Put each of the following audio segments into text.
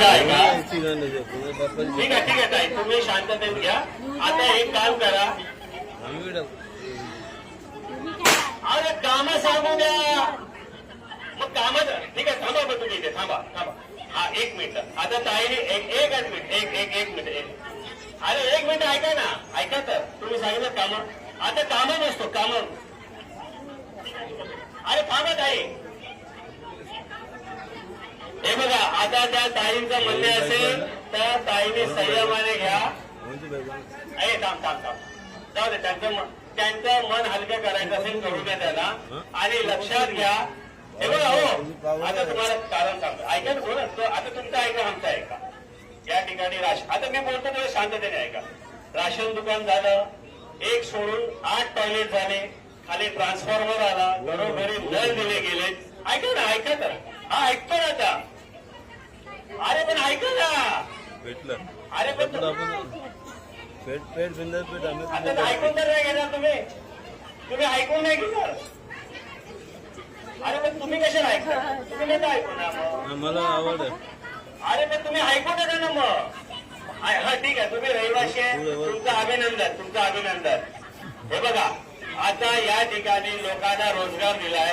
माझं ऐका ठीक आहे ठीक आहे ताई. तुम्ही शांततेत घ्या. आता एक काम करा. अरे काम सांगू द्या. मग काम ठीक आहे थांबा मग तुम्ही इथे थांबा थांबा. हा एक मिनिट. आता ताईने एक एक मिनिट एक एक एक मिनिट एक. अरे एक मिनिट ऐका ना. ऐका तर. तुम्ही सांगितलं काम. आता काम नसतो काम. अरे थांबा ताई हे बघा आता त्या ताईंचं म्हणणे असेल तर ताईने संयमाने घ्या. अरे थांब थांब थांब. जाऊ दे त्यांचं त्यांचं मन हलकं करायचं असेल करू द्या त्याला. आणि लक्षात घ्या. हे बघा हो. आता तुम्हाला कारण सांगतो. ऐका ना बोला. आता तुमचं ऐका आमचं ऐका. या ठिकाणी राशन आता मी बोलतो तेव्हा शांततेने ऐका. राशन दुकान झालं. एक सोडून आठ टॉयलेट झाले. खाली ट्रान्सफॉर्मर आला. घरोघरी नळ दिले गेले ऐका ना ऐका तर. हा ऐकतो ना आता. भेटलं. अरे पण पण आपण पेट पेट बिंदर पेट आता तर आम्ही ऐकून तर नाही घेणार तुम्ही. तुम्ही ऐकून नाही घेणार. अरे पण तुम्ही कशाला ऐकता? तुम्ही नाही तर मला आवड आहे. अरे पण तुम्ही ऐकू नका ना मग. आय- हा ठीक आहे. तुम्ही रहिवाशी आहे. तुमचं अभिनंदन तुमचं अभिनंदन. हे बघा आता या ठिकाणी लोकांना रोजगार दिलाय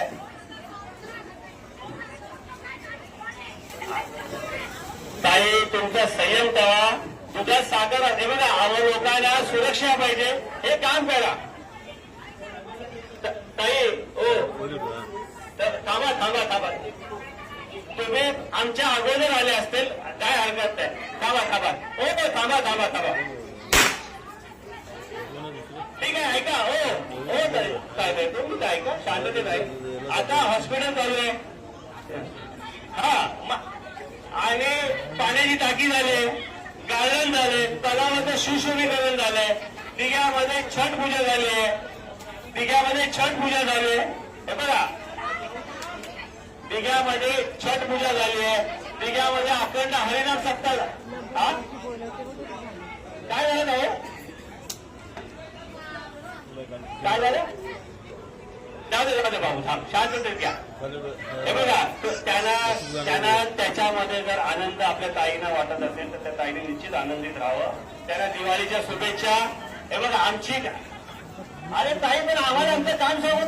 ताई तुमचा संयम कवा तुझ्या सागर हे बघा अहो लोकांना सुरक्षा पाहिजे हे काम करा. ताई ओ. तर थांबा थांबा थांबा. तुम्ही आमच्या अगोदर आले असतील काय हरकत नाही. थांबा थांबा. हो, हो थांबा थांबा थांबा. ठीक आहे ऐका हो हो ताई. काय तुम्ही ऐका शांततेत ऐका. आता हॉस्पिटल चालू आहे. हा आणि पाण्याची टाकी झाली गार्डन झाले तलावाचं सुशोभीकरण झालंय दिघ्यामध्ये छठ पूजा झाली आहे दिघ्यामध्ये छठ पूजा झाली. आहे हे बघा. दिघ्यामध्ये छठ पूजा झाली आहे दिघ्यामध्ये अखंड हरिनाम सप्ताह हा? काय झालं नाही काय झालं? जाऊ दे जाऊ दे बाबू थांब. शांत घ्या. हे बघा. त्यांना त्याच्यामध्ये जर आनंद आपल्या ताईनं वाटत असेल तर त्या ताईने निश्चित आनंदित राहावं. त्यांना दिवाळीच्या शुभेच्छा. हे बघा आमची अरे ताई पण आम्हाला आमचं काम सांगू